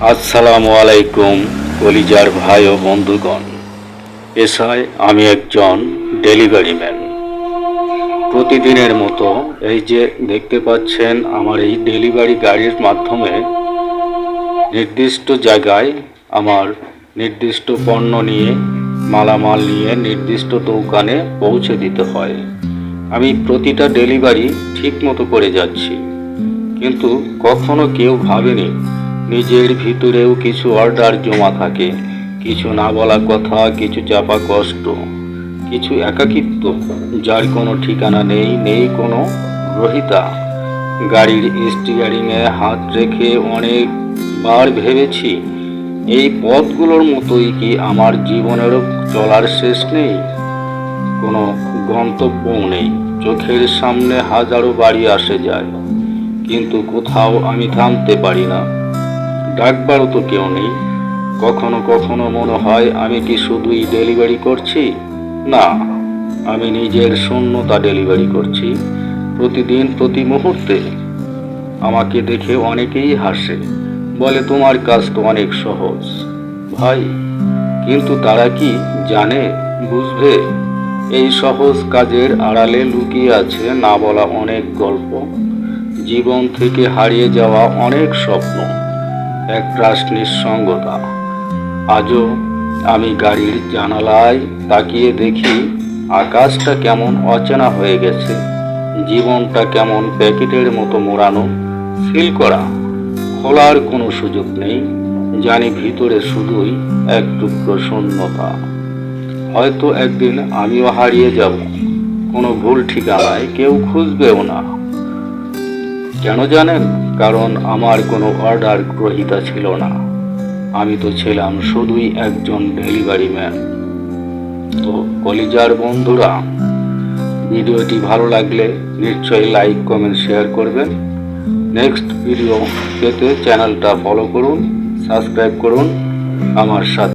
আসসালামু আলাইকুম, কলিজার ভাই ও বন্ধুগণ। পেশায় আমি একজন ডেলিভারি ম্যান। প্রতিদিনের মতো এই যে দেখতে পাচ্ছেন, আমার এই ডেলিভারি গাড়ির মাধ্যমে নির্দিষ্ট জায়গায় আমার নির্দিষ্ট পণ্য নিয়ে, মালামাল নিয়ে নির্দিষ্ট দোকানে পৌঁছে দিতে হয়। আমি প্রতিটা ডেলিভারি ঠিক মতো করে যাচ্ছি। কিন্তু কখনো কেউ ভাবেনি নিজের ভিতরেও কিছু অর্ডার জমা থাকে। কিছু না বলা কথা, কিছু চাপা কষ্ট, কিছু একাকিত্ব, যার কোনো ঠিকানা নেই নেই কোনো গ্রহিতা। গাড়ির স্টিয়ারিংয়ে হাত রেখে অনেকবার ভেবেছি, এই পথগুলোর মতোই কি আমার জীবনেরও চলার শেষ নেই? কোনো গন্তব্যও নেই। চোখের সামনে হাজারো বাড়ি আসে যায়, কিন্তু কোথাও আমি থামতে পারি না। ডাকবারও তো কেউ নেই। কখনো কখনো মনে হয় আমি কি শুধুই ডেলিভারি করছি? না, আমি নিজের শূন্যতা ডেলিভারি করছি প্রতিদিন, প্রতি মুহূর্তে। আমাকে দেখে অনেকেই হাসে, বলে, তোমার কাজ তো অনেক সহজ। ভাই, কিন্তু তারা কি জানে, বুঝবে? এই সহজ কাজের আড়ালে লুকিয়ে আছে না বলা অনেক গল্প। জীবন থেকে হারিয়ে যাওয়া অনেক স্বপ্ন। এক রাস নিঃসঙ্গতা। আজও আমি গাড়ির জানালায় তাকিয়ে দেখি আকাশটা কেমন অচেনা হয়ে গেছে, জীবনটা কেমন প্যাকেটের মতো মোড়ানো ফিল করা। খোলার কোনো সুযোগ নেই, জানি ভিতরে শুধুই এক টুকরো শূন্যতা। হয়তো একদিন আমিও হারিয়ে যাব, কোনো ভুল ঠিকানায় কেউ খুঁজবেও না। কেন জানেন? কারণ আমার কোনো অর্ডার গ্রহিতা ছিল না। আমি তো ছিলাম শুধুই একজন ডেলিভারি ম্যান। তো কলিজার বন্ধুরা, ভিডিওটি ভালো লাগলে নিশ্চয়ই লাইক, কমেন্ট, শেয়ার করবেন। নেক্সট ভিডিও পেতে চ্যানেলটা ফলো করুন, সাবস্ক্রাইব করুন। আমার সাথে